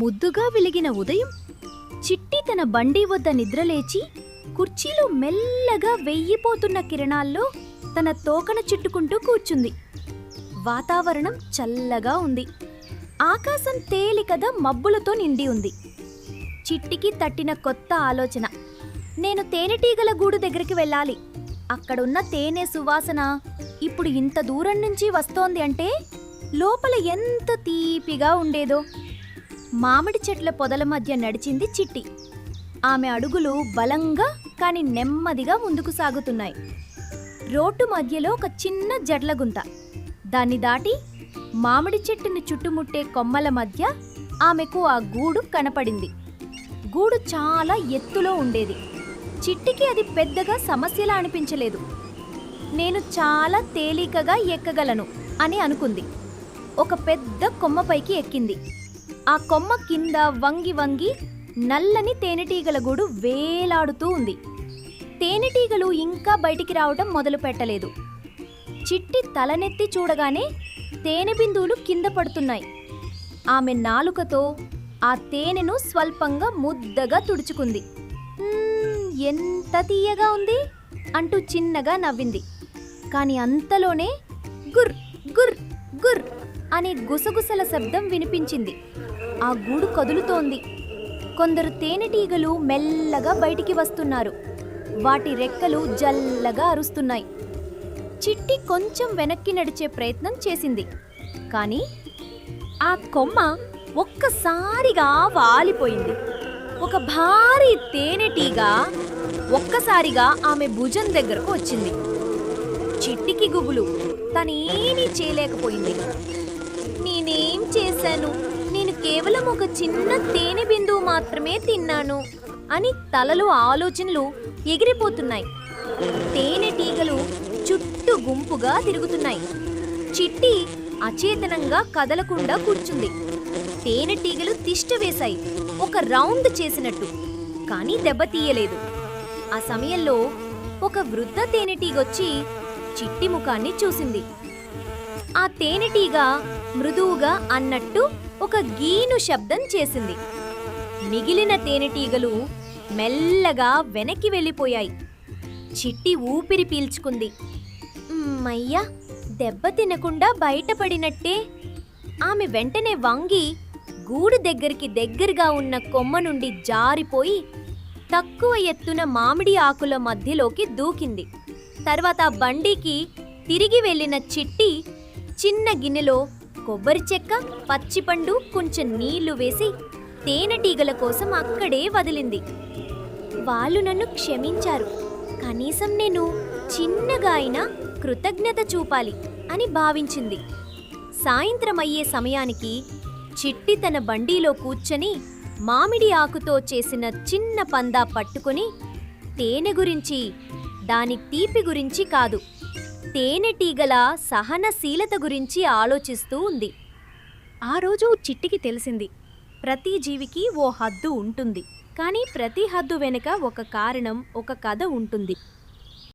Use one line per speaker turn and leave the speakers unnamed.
ముద్దుగా వెలిగిన ఉదయం చిట్టి తన బండి వద్ద నిద్రలేచి కుర్చీలో మెల్లగా వెయ్యిపోతున్న కిరణాల్లో తన తోకన చుట్టుకుంటూ కూర్చుంది. వాతావరణం చల్లగా ఉంది. ఆకాశం తేలికగా మబ్బులతో నిండి ఉంది. చిట్టికి తట్టిన కొత్త ఆలోచన. నేను తేనెటీగల గూడు దగ్గరికి వెళ్ళాలి. అక్కడున్న తేనె సువాసన ఇప్పుడు ఇంత దూరం నుంచి వస్తోంది అంటే లోపల ఎంత తీపిగా ఉండేదో. మామిడి చెట్ల పొదల మధ్య నడిచింది చిట్టి. ఆమె అడుగులు బలంగా కాని నెమ్మదిగా ముందుకు సాగుతున్నాయి. రోడ్డు మధ్యలో ఒక చిన్న జడ్లగుంత దాన్ని దాటి మామిడి చెట్టుని చుట్టుముట్టే కొమ్మల మధ్య ఆమెకు ఆ గూడు కనపడింది. గూడు చాలా ఎత్తులో ఉండేది. చిట్టికి అది పెద్దగా సమస్యలా అనిపించలేదు. నేను చాలా తేలికగా ఎక్కగలను అని అనుకుంది. ఒక పెద్ద కొమ్మపైకి ఎక్కింది. ఆ కొమ్మ కింద వంగి వంగి నల్లని తేనెటీగల గూడు వేలాడుతూ ఉంది. తేనెటీగలు ఇంకా బయటికి రావటం మొదలు పెట్టలేదు. చిట్టి తలనెత్తి చూడగానే తేనె బిందువులు కింద పడుతున్నాయి. ఆమె నాలుకతో ఆ తేనెను స్వల్పంగా ముద్దగా తుడుచుకుంది. ఎంత తీయగా ఉంది? అంటూ చిన్నగా నవ్వింది. కాని అంతలోనే గుర్ అనే గుసగుసల శబ్దం వినిపించింది. ఆ గూడు కదులుతోంది. కొందరు తేనెటీగలు మెల్లగా బయటికి వస్తున్నారు. వాటి రెక్కలు జల్లగా అరుస్తున్నాయి. చిట్టి కొంచెం వెనక్కి నడిచే ప్రయత్నం చేసింది. కానీ ఆ కొమ్మ ఒక్కసారిగా వాలిపోయింది. ఒక భారీ తేనెటీగ ఒక్కసారిగా ఆమె భుజం దగ్గరకు వచ్చింది. చిట్టికి గుబులు. తనేమీ చేయలేకపోయింది. నేనేం చేశాను? నేను కేవలం ఒక చిన్న తేనె బిందువు మాత్రమే తిన్నాను అని తలలో ఆలోచనలు ఎగిరిపోతున్నాయి. తేనెటీగలు చుట్టూ గుంపుగా తిరుగుతున్నాయి. చిట్టి అచేతనంగా కదలకుండా కూర్చుంది. తేనెటీగలు తిష్ట వేశాయి. ఒక రౌండ్ చేసినట్టు. కానీ దెబ్బతీయలేదు ఆ సమయంలో ఒక వృద్ధ తేనెటీగొచ్చి చిట్టి ముఖాన్ని చూసింది. ఆ తేనెటీగ మృదువుగా అన్నట్టు ఒక గీను శబ్దం చేసింది. మిగిలిన తేనెటీగలు మెల్లగా వెనక్కి వెళ్ళిపోయాయి. చిట్టి ఊపిరి పీల్చుకుంది. మయ్యా దెబ్బ తినకుండా బయటపడినట్టే. ఆమె వెంటనే వంగి గూడు దగ్గరికి దగ్గరగా ఉన్న కొమ్మ నుండి జారిపోయి తక్కువ ఎత్తున మామిడి ఆకుల మధ్యలోకి దూకింది. తర్వాత బండికి తిరిగి వెళ్ళిన చిట్టి చిన్న గిన్నెలో కొబ్బరి చెక్క పచ్చిపండు కొంచెం నీళ్ళు వేసి తేనెటీగల కోసం అక్కడే వదిలింది. వాళ్ళు నన్ను క్షమించారు. కనీసం నేను చిన్నగా అయినా కృతజ్ఞత చూపాలి అని భావించింది. సాయంత్రం అయ్యే సమయానికి చిట్టి తన బండిలో కూర్చొని మామిడి ఆకుతో చేసిన చిన్న పందా పట్టుకుని తేనె గురించి దాని తీపి గురించి కాదు. తేనెటీగల సహనశీలత గురించి ఆలోచిస్తూ ఉంది. ఆ రోజు చిట్టికి తెలిసింది ప్రతి జీవికి ఓ హద్దు ఉంటుంది. కానీ ప్రతి హద్దు వెనుక ఒక కారణం ఒక కథ ఉంటుంది.